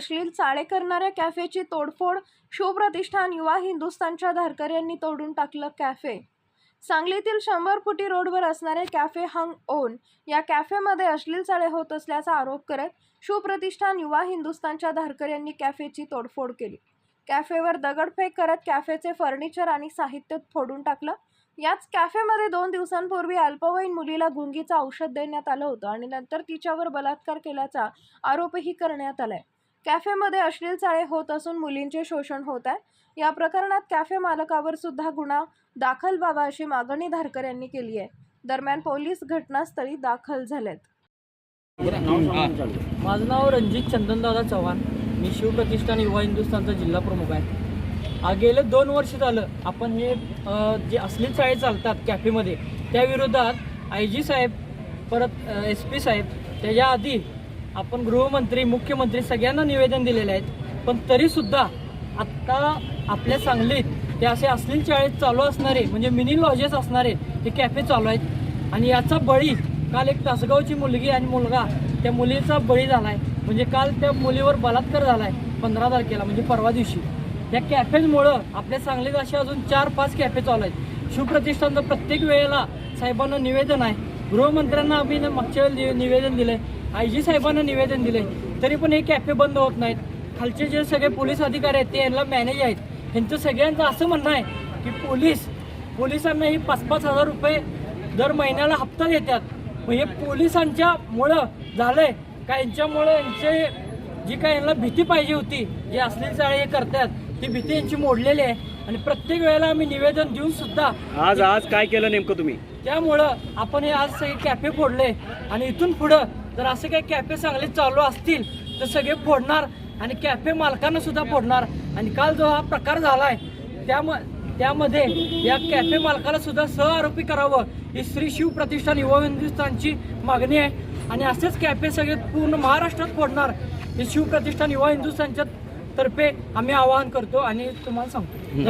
अश्लील चाळे करणाऱ्या कॅफेची तोडफोड शिवप्रतिष्ठान युवा हिंदुस्थानच्या धारकऱ्यांनी तोडून टाकलं कॅफे. सांगलीतील शंभर फुटी रोडवर असणारे कॅफे हंग ओन या कॅफेमध्ये अश्लील चाळे होत असल्याचा आरोप करत शिवप्रतिष्ठान युवा हिंदुस्थानच्या धारकऱ्यांनी कॅफेची तोडफोड केली. कॅफेवर दगडफेक करत कॅफेचे फर्निचर आणि साहित्य फोडून टाकलं. याच कॅफेमध्ये दोन दिवसांपूर्वी अल्पवयीन मुलीला गुंगीचं औषध देण्यात आलं होतं आणि नंतर तिच्यावर बलात्कार केल्याचा आरोपही करण्यात आलाय. कॅफेमध्ये अश्लील चाळे होत असून मुलींचे शोषण होत आहे. या प्रकरणात कॅफे मालकावर सुद्धा गुन्हा दाखल व्हावा अशी मागणी धारकर यांनी केली आहे. दरम्यान पोलीस घटनास्थळी दाखल झालेत. माझं नाव रणजित चंदनदादा चव्हाण. मी शिवप्रतिष्ठान युवा हिंदुस्थानचा जिल्हा प्रमुख आहे. गेलं गेले दोन वर्ष झालं आपण हे जे असली चाळे चालतात कॅफेमध्ये त्या विरोधात आय जी साहेब परत एस पी साहेब त्याच्या आधी आपण गृहमंत्री मुख्यमंत्री सगळ्यांना निवेदन दिलेले आहेत. पण तरीसुद्धा आत्ता आपल्या सांगलीत ते असे असलील शाळेत चालू असणारे म्हणजे मिनी लॉजेस असणारे ते कॅफे चालू आहेत. आणि याचा बळी काल एक तासगावची मुलगी आणि मुलगा त्या मुलीचा बळी झाला आहे म्हणजे काल त्या मुलीवर बलात्कार झाला आहे पंधरा तारखेला म्हणजे परवा दिवशी. या कॅफेजमुळं आपल्या सांगलीत असे अजून चार पाच कॅफे चालू आहेत. शिवप्रतिष्ठानचं प्रत्येक वेळेला साहेबांना निवेदन आहे. गृहमंत्र्यांना आम्ही मागच्या वेळेला निवेदन दिलं आहे आय जी साहेबांना निवेदन दिलंय. तरी पण हे कॅफे बंद होत नाहीत. खालचे जे सगळे पोलीस अधिकारी आहेत ते यांना मॅनेज आहेत. यांचं सगळ्यांचं असं म्हणणं आहे की पोलीस पोलिसांना ही पाच पाच हजार रुपये दर महिन्याला हप्ता देतात. मग हे पोलिसांच्या मुळं झालंय का यांच्यामुळं यांचे जी काय यांना भीती पाहिजे होती जे असलेली चाळे हे करतात ती भीती यांची मोडलेली आहे. आणि प्रत्येक वेळेला आम्ही निवेदन देऊन सुद्धा आज आज काय केलं नेमकं तुम्ही? त्यामुळं आपण हे आज सगळे कॅफे फोडले आणि इथून पुढं जर असे काही कॅफे चांगले चालू असतील तर सगळे फोडणार आणि कॅफे मालकांना सुद्धा फोडणार. आणि काल जो हा प्रकार झालाय त्याम त्यामध्ये या कॅफे मालकाला सुद्धा सहआरोपी करावं ही श्री शिव प्रतिष्ठान युवा हिंदुस्थानची मागणी आहे. आणि असेच कॅफे सगळे पूर्ण महाराष्ट्रात फोडणार हे शिव प्रतिष्ठान युवा हिंदुस्थानच्या तर्फे आम्ही आवाहन करतो आणि तुम्हाला सांगतो.